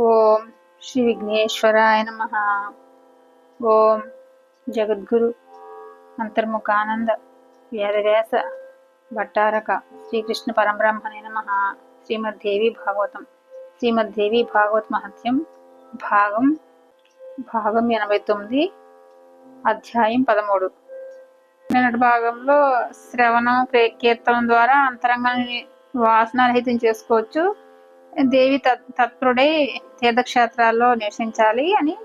ఓం శ్రీ విఘ్నేశ్వరాయ నమ. ఓం జగద్గురు అంతర్ముఖానంద వేదవ్యాస భట్టారక శ్రీకృష్ణ పరంబ్రహ్మణే నమ. శ్రీమద్దేవి భాగవతం. శ్రీమద్దేవి భాగవత మహత్యం భాగం భాగం ఎనభై తొమ్మిది అధ్యాయం పదమూడు. నిన్నటి భాగంలో శ్రవణం కీర్తనం ద్వారా అంతరంగాన్ని వాసనారహితం చేసుకోవచ్చు. దేవి తత్- తత్పరుడై తీర్థక్షేత్రాల్లో నివసించాలి అని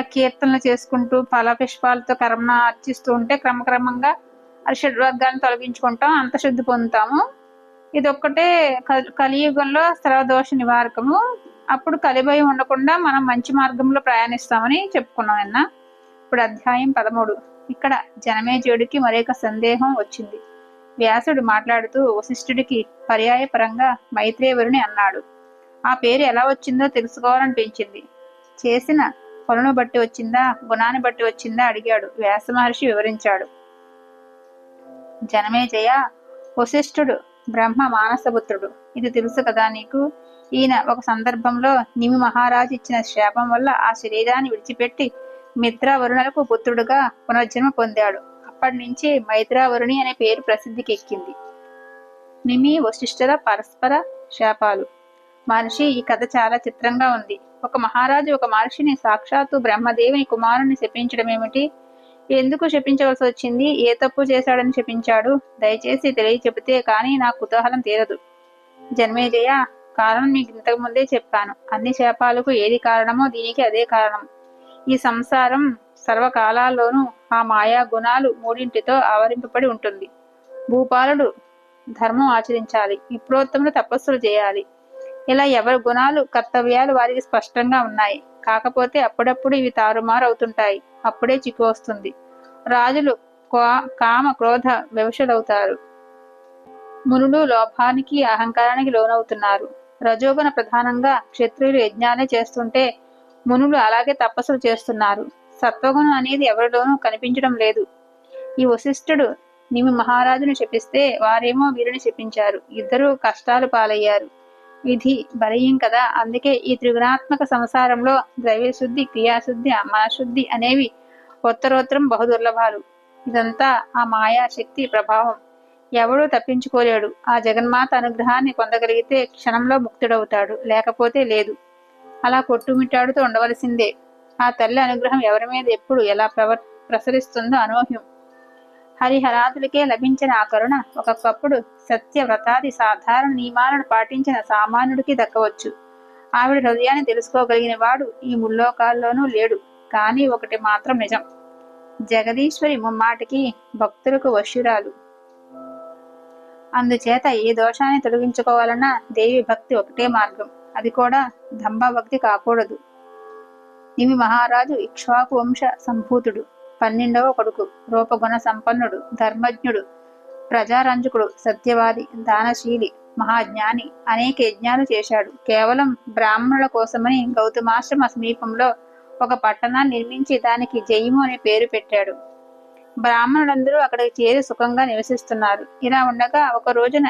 కీర్తనలు చేసుకుంటూ ఫల పుష్పాలతో కర్మ అర్చిస్తూ ఉంటే క్రమక్రమంగా అరిషడ్వర్గాన్ని తొలగించుకుంటాం అంతశుద్ధి పొందుతాము. ఇది ఒక్కటే కలియుగంలో సర్వదోష నివారకము. అప్పుడు కలిభయం ఉండకుండా మనం మంచి మార్గంలో ప్రయాణిస్తామని చెప్పుకున్నాం నిన్న. ఇప్పుడు అధ్యాయం పదమూడు. ఇక్కడ జనమేజయుడికి మరొక సందేహం వచ్చింది. వ్యాసుడు మాట్లాడుతూ వశిష్ఠుడికి పర్యాయపరంగా మైత్రేయవరుని అన్నాడు. ఆ పేరు ఎలా వచ్చిందో తెలుసుకోవాలనిపించింది. చేసిన పనును బట్టి వచ్చిందా గుణాన్ని బట్టి వచ్చిందా అడిగాడు. వ్యాస మహర్షి వివరించాడు. జనమేజయ వశిష్ఠుడు బ్రహ్మ మానసపుత్రుడు. ఇది తెలుసు కదా నీకు? ఈయన ఒక సందర్భంలో నిమి మహారాజు ఇచ్చిన శాపం వల్ల ఆ శరీరాన్ని విడిచిపెట్టి మిత్రావరుణులకు పుత్రుడుగా పునర్జన్మ పొందాడు. అప్పటి నుంచి మైత్రావరుణి అనే పేరు ప్రసిద్ధికి ఎక్కింది నిమి వశిష్ఠుల పరస్పర శాపాలు. మహర్షి ఈ కథ చాలా చిత్రంగా ఉంది. ఒక మహారాజు ఒక మహర్షిని సాక్షాత్తు బ్రహ్మదేవుని కుమారుని శపించడం ఏమిటి ఎందుకు శపించవలసి వచ్చింది? ఏ తప్పు చేశాడని శపించాడు? దయచేసి తెలియ చెబితే కానీ నా కుతూహలం తీరదు. జన్మేజయ కారణం మీకు ఇంతకు ముందే చెప్పాను. అన్ని శాపాలకు ఏది కారణమో దీనికి అదే కారణం. ఈ సంసారం సర్వకాలాల్లోనూ ఆ మాయా గుణాలు మూడింటితో ఆవరింపబడి ఉంటుంది. భూపాలుడు ధర్మం ఆచరించాలి. విప్రోత్తములు తపస్సులు చేయాలి. ఇలా ఎవరి గుణాలు కర్తవ్యాలు వారికి స్పష్టంగా ఉన్నాయి. కాకపోతే అప్పుడప్పుడు ఇవి తారుమారు అవుతుంటాయి అప్పుడే చిక్కు వస్తుంది. రాజులు కామ క్రోధ వివశులవుతారు. మునులు లోభానికి అహంకారానికి లోనవుతున్నారు. రజోగుణ ప్రధానంగా క్షత్రియులు యజ్ఞాలే చేస్తుంటే మునులు అలాగే తపస్సులు చేస్తున్నారు. సత్వగుణం అనేది ఎవరిలోనూ కనిపించడం లేదు. ఈ వశిష్ఠుడు నిమి మహారాజును శపిస్తే వారేమో వీరిని శపించారు. ఇద్దరూ కష్టాలు పాలయ్యారు. ఇది బలయం కదా. అందుకే ఈ త్రిగుణాత్మక సంసారంలో ద్రవ్యశుద్ధి క్రియాశుద్ధి మనశుద్ధి అనేవి ఉత్తరోత్తరం బహుదుర్లభాలు. ఇదంతా ఆ మాయా శక్తి ప్రభావం. ఎవడూ తప్పించుకోలేడు. ఆ జగన్మాత అనుగ్రహాన్ని పొందగలిగితే క్షణంలో ముక్తుడవుతాడు. లేకపోతే లేదు. అలా కొట్టుమిట్టాడుతూ ఉండవలసిందే. ఆ తల్లి అనుగ్రహం ఎవరి మీద ఎప్పుడు ఎలా ప్రసరిస్తుందో అనూహ్యం. హరిహరాదులకే లభించిన ఆ కరుణ ఒకప్పుడు సత్య వ్రతాది సాధారణ నియమాలను పాటించిన సామాన్యుడికి దక్కవచ్చు. ఆవిడ హృదయాన్ని తెలుసుకోగలిగిన వాడు ఈ ముల్లోకాల్లోనూ లేడు కానీ ఒకటి మాత్రం నిజం. జగదీశ్వరి ముమ్మాటికి భక్తులకు వశ్యురాలు అందుచేత ఏ దోషాన్ని తొలగించుకోవాలన్నా దేవి భక్తి ఒకటే మార్గం. అది కూడా దంభ భక్తి కాకూడదు. నిమి మహారాజు ఇక్ష్వాకు వంశ సంభూతుడు పన్నెండవ కొడుకు రూపగుణ సంపన్నుడు ధర్మజ్ఞుడు ప్రజారంజకుడు సత్యవాది దానశీలి మహాజ్ఞాని అనేక యజ్ఞాలు చేశాడు. కేవలం బ్రాహ్మణుల కోసమని గౌతమాశ్రమ సమీపంలో ఒక పట్టణాన్ని నిర్మించి దానికి జయము అనే పేరు పెట్టాడు. బ్రాహ్మణులందరూ అక్కడికి చేరి సుఖంగా నివసిస్తున్నారు. ఇలా ఉండగా ఒక రోజున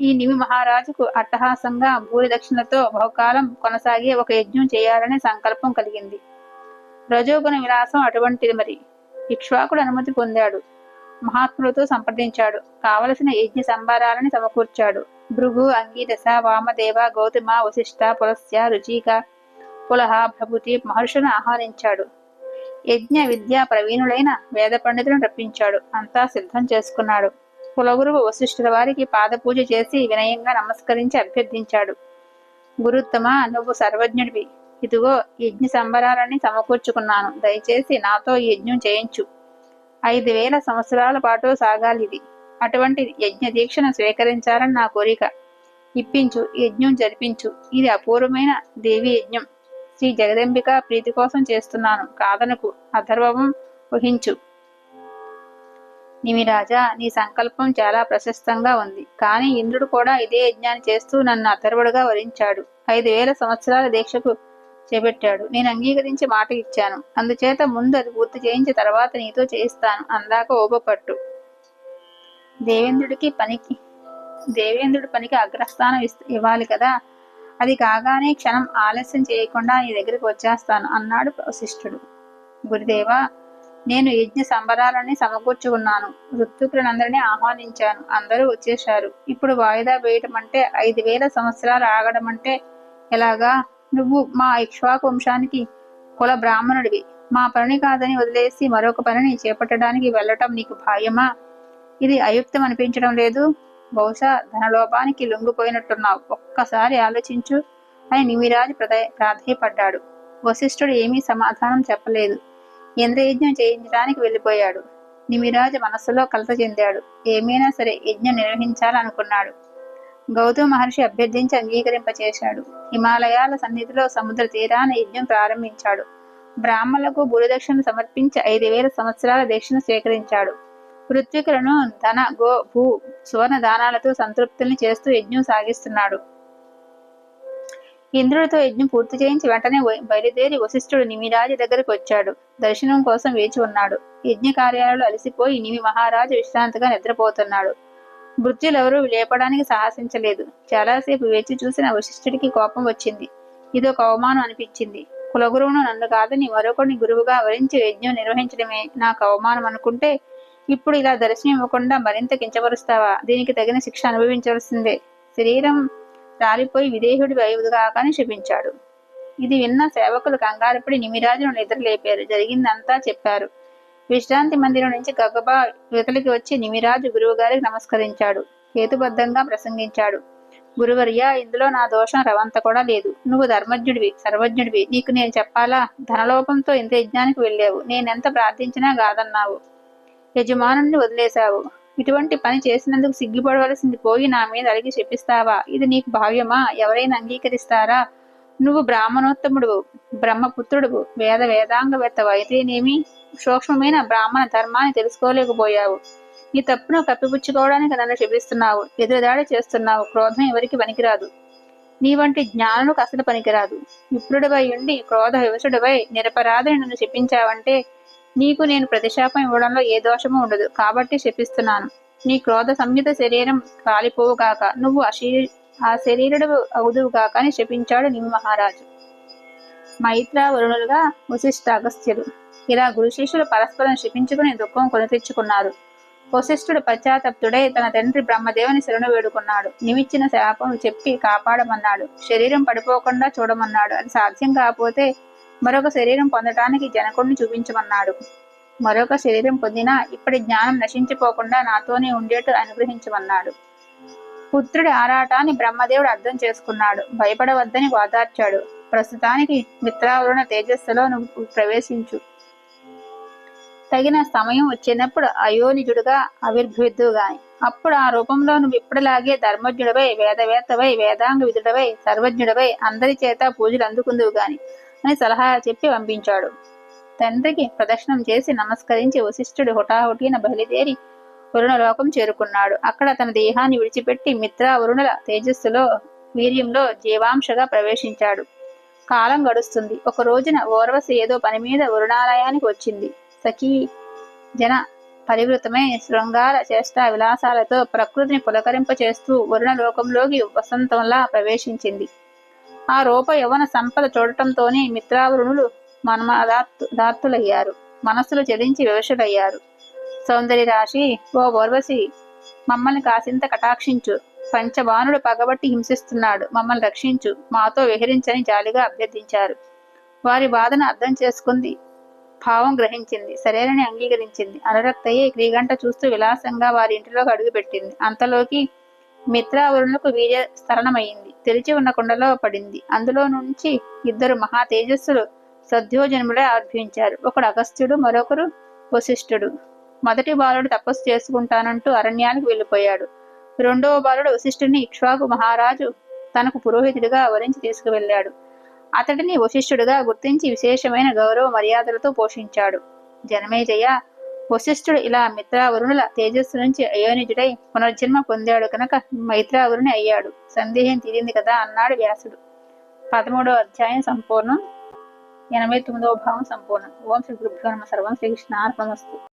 ఈ నిమి మహారాజుకు అట్టహాసంగా భూరిదక్షణతో బహుకాలం కొనసాగే ఒక యజ్ఞం చేయాలనే సంకల్పం కలిగింది. రజోగుణ విలాసం అటువంటిది మరి. ఇక్ష్వాకుడు అనుమతి పొందాడు. మహాత్ములతో సంప్రదించాడు. కావలసిన యజ్ఞ సంబారాలని సమకూర్చాడు. భృగు అంగీరస వామదేవ గౌతమ వశిష్ఠ పులస్య రుచిక పులహ ప్రభుతి మహర్షులను ఆహ్వానించాడు. యజ్ఞ విద్యా ప్రవీణులైన వేద పండితులను రప్పించాడు. అంతా సిద్ధం చేసుకున్నాడు. కులగురువు వశిష్ఠుల వారికి పాదపూజ చేసి వినయంగా నమస్కరించి అభ్యర్థించాడు. గురుత్తమ నువ్వు సర్వజ్ఞుడివి. ఇదిగో యజ్ఞ సంబరాలని సమకూర్చుకున్నాను. దయచేసి నాతో యజ్ఞం చేయించు. ఐదు వేల సంవత్సరాల పాటు సాగాలి ఇది అటువంటి యజ్ఞ దీక్షను స్వీకరించాలని నా కోరిక. ఇప్పించు యజ్ఞం జరిపించు. ఇది అపూర్వమైన దేవి యజ్ఞం. శ్రీ జగదంబిక ప్రీతి కోసం చేస్తున్నాను. కాదనకు అథర్వం నీవి నిమిరాజా నీ సంకల్పం చాలా ప్రశస్తంగా ఉంది. కానీ ఇంద్రుడు కూడా ఇదే యజ్ఞాన్ని చేస్తూ నన్ను అథర్వుడుగా వరించాడు. ఐదు వేల సంవత్సరాల దీక్షకు చేపెట్టాడు. నేను అంగీకరించి మాట ఇచ్చాను. అందుచేత ముందు అది పూర్తి చేయించి తర్వాత నీతో చేయిస్తాను అందాక ఓపపట్టు దేవేంద్రుడికి పనికి దేవేంద్రుడి పనికి అగ్రస్థానం ఇవ్వాలి కదా? అది కాగానే క్షణం ఆలస్యం చేయకుండా నీ దగ్గరికి వచ్చేస్తాను అన్నాడు వశిష్ఠుడు. గురుదేవా నేను యజ్ఞ సంబరాలని సమకూర్చుకున్నాను. ఋతుకులందరినీ ఆహ్వానించాను. అందరూ వచ్చేశారు. ఇప్పుడు వాయిదా వేయటం అంటే ఐదు వేల సంవత్సరాలు ఆగడం అంటే ఎలాగా? నువ్వు మా ఇక్ష్వాకు వంశానికి కుల బ్రాహ్మణుడివి. మా పని కాదని వదిలేసి మరొక పనిని చేపట్టడానికి వెళ్ళటం నీకు భాయమా? ఇది అయుక్తం అనిపించడం లేదు. బహుశా ధనలోపానికి లొంగిపోయినట్టున్నావు. ఒక్కసారి ఆలోచించు. అని నిమిరాజు ప్రదే ప్రాధేయపడ్డాడు. వశిష్ఠుడు ఏమీ సమాధానం చెప్పలేదు. ఇంద్రయజ్ఞం చేయించడానికి వెళ్ళిపోయాడు. నిమిరాజు మనస్సులో కలత చెందాడు. ఏమైనా సరే యజ్ఞం నిర్వహించాలనుకున్నాడు. గౌతమ మహర్షి అభ్యర్థించి అంగీకరింపచేశాడు. హిమాలయాల సన్నిధిలో సముద్ర తీరాన యజ్ఞం ప్రారంభించాడు. బ్రాహ్మణులకు గురుదక్షిణ సమర్పించి ఐదు వేల సంవత్సరాల దక్షిణ స్వీకరించాడు. ఋత్వికులను ధన గో భూ సువర్ణ దానాలతో సంతృప్తుల్ని చేస్తూ యజ్ఞం సాగిస్తున్నాడు. ఇంద్రుడితో యజ్ఞం పూర్తి చేయించి వెంటనే బయలుదేరి వశిష్ఠుడు నిమిరాజు దగ్గరికి వచ్చాడు. దర్శనం కోసం వేచి ఉన్నాడు. యజ్ఞ కార్యాలలో అలసిపోయి నిమి మహారాజు విశ్రాంతిగా నిద్రపోతున్నాడు. మృత్యులెవరూ లేపడానికి సాహసించలేదు. చాలాసేపు వేచి చూసిన వశిష్ఠుడికి కోపం వచ్చింది. ఇదొక అవమానం అనిపించింది. కులగురువును నన్ను కాదని మరొకరిని గురువుగా వరించి యజ్ఞం నిర్వహించడమే నాకు అవమానం అనుకుంటే ఇప్పుడు ఇలా దర్శనం ఇవ్వకుండా మరింత కించపరుస్తావా? దీనికి తగిన శిక్ష అనుభవించవలసిందే. శరీరం రాలిపోయి విదేహుడి వైవుగాకని శపించాడు. ఇది విన్న సేవకులు కంగారుపడి నిమిరాజును నిద్రలేపారు. జరిగిందంతా చెప్పారు. విశ్రాంతి మందిరం నుంచి గగబా యువతలికి వచ్చి నిమిరాజు గురువు గారికి నమస్కరించాడు. హేతుబద్ధంగా ప్రసంగించాడు. గురువర్య ఇందులో నా దోషం రవంత కూడా లేదు. నువ్వు ధర్మజ్ఞుడివి సర్వజ్ఞుడివి. నీకు నేను చెప్పాలా? ధనలోపంతో ఇంత యజ్ఞానికి వెళ్ళావు. నేనెంత ప్రార్థించినా కాదన్నావు. యజమానుని వదిలేశావు. ఇటువంటి పని చేసినందుకు సిగ్గుపడవలసింది పోయి నా మీద అడిగి చెప్పిస్తావా? ఇది నీకు భావ్యమా? ఎవరైనా అంగీకరిస్తారా? నువ్వు బ్రాహ్మణోత్తముడు బ్రహ్మపుత్రుడువు వేద వేదాంగవేత్తవు అయితేనేమి? సూక్ష్మమైన బ్రాహ్మణ ధర్మాన్ని తెలుసుకోలేకపోయావు. నీ తప్పును కప్పిపుచ్చుకోవడానికి నన్ను శపిస్తున్నావు ఎదురుదాడి చేస్తున్నావు. క్రోధం ఎవరికి పనికిరాదు. నీ వంటి జ్ఞానులకు అసలు పనికిరాదు. విప్రుడివై ఉండి క్రోధ వివసుడివై నిరపరాధని నన్ను చెప్పించావంటే నీకు నేను ప్రతిశాపం ఇవ్వడంలో ఏ దోషము ఉండదు. కాబట్టి శపిస్తున్నాను. నీ క్రోధ సంహిత శరీరం కాలిపోవుగాక నువ్వు అశీ ఆ శరీరుడు అవుదువుగాక అని శపించాడు నిమి మహారాజు. మైత్ర వరుణులుగా వశిష్ఠ అగస్త్యులు ఇలా గురు శిష్యులు పరస్పరం శపించుకుని దుఃఖం కొని తెచ్చుకున్నారు వశిష్ఠుడు పశ్చాత్తప్తుడై తన తండ్రి బ్రహ్మదేవుని శరణు వేడుకున్నాడు. నిమిచ్చిన శాపం చెప్పి కాపాడమన్నాడు. శరీరం పడిపోకుండా చూడమన్నాడు. అది సాధ్యం కాకపోతే మరొక శరీరం పొందటానికి జనకుడిని చూపించమన్నాడు. మరొక శరీరం పొందినా ఇప్పటి జ్ఞానం నశించిపోకుండా నాతోనే ఉండేట్టు అనుగ్రహించమన్నాడు. పుత్రుడి ఆరాటాన్ని బ్రహ్మదేవుడు అర్థం చేసుకున్నాడు. భయపడవద్దని వాదార్చాడు. ప్రస్తుతానికి మిత్రావరుణ తేజస్సులో నువ్వు ప్రవేశించు. తగిన సమయం వచ్చినప్పుడు అయోనిజుడుగా ఆవిర్భవిద్దుగాని అప్పుడు ఆ రూపంలో నువ్వు ఇప్పటిలాగే ధర్మజ్ఞుడవై వేదవేత్తవై వేదాంగ విధుడవై సర్వజ్ఞుడవై అందరి చేత పూజలు అందుకుందువు గాని అని సలహా చెప్పి పంపించాడు. తండ్రికి ప్రదక్షిణం చేసి నమస్కరించి వశిష్ఠుడు హుటాహుటిన బయలుదేరి వరుణలోకం చేరుకున్నాడు. అక్కడ తన దేహాన్ని విడిచిపెట్టి మిత్ర వరుణుల తేజస్సులో వీర్యంలో జీవాంశగా ప్రవేశించాడు. కాలం గడుస్తుంది. ఒక రోజున ఓర్వశి ఏదో పని మీద వరుణాలయానికి వచ్చింది. సఖీ జన పరివృతమై శృంగార చేష్ట విలాసాలతో ప్రకృతిని పులకరింప చేస్తూ వరుణ లోకంలోకి వసంతంలా ప్రవేశించింది. ఆ రూప యవన సంపద చూడటంతోనే మిత్రావరుణులు మన్మదాత్తు దాత్తులయ్యారు మనస్సులు చెలించి వివశులయ్యారు సౌందర్య రాశి ఓ ఓర్వశి మమ్మల్ని కాసింత కటాక్షించు. పంచబాణుడు పగబట్టి హింసిస్తున్నాడు. మమ్మల్ని రక్షించు. మాతో విహరించని జాలిగా అభ్యర్థించారు. వారి బాధను అర్థం చేసుకుంది. భావం గ్రహించింది. సరేనని అంగీకరించింది. అనురక్తయ్యే క్రీగంట చూస్తూ విలాసంగా వారి ఇంటిలోకి అడుగుపెట్టింది. అంతలోకి మిత్రావరుణులకు వీర్య స్థరణమైంది తెరిచి ఉన్న కుండలో పడింది. అందులో నుంచి ఇద్దరు మహా తేజస్సులు సద్యోజన్ముడే ఆవిర్భవించారు ఒకడు అగస్త్యుడు మరొకరు వశిష్ఠుడు. మొదటి బాలుడు తపస్సు చేసుకుంటానంటూ అరణ్యానికి వెళ్ళిపోయాడు. రెండవ బాలుడు వశిష్ఠుని ఇక్ష్వాకు మహారాజు తనకు పురోహితుడిగా వరించి తీసుకువెళ్ళాడు. అతడిని వశిష్ఠుడిగా గుర్తించి విశేషమైన గౌరవ మర్యాదలతో పోషించాడు. జనమేజయ వశిష్ఠుడు ఇలా మిత్రావరుణుల తేజస్సు నుంచి అయోనిజుడై పునర్జన్మ పొందాడు కనుక మైత్రావరుణి అయ్యాడు. సందేహం తీరింది కదా అన్నాడు వ్యాసుడు. పదమూడవ అధ్యాయం సంపూర్ణం. ఎనభై తొమ్మిదవ భావం సంపూర్ణం. ఓం శ్రీ గురుభ్యో నమ. సర్వం శ్రీకృష్ణ అర్పణమస్తు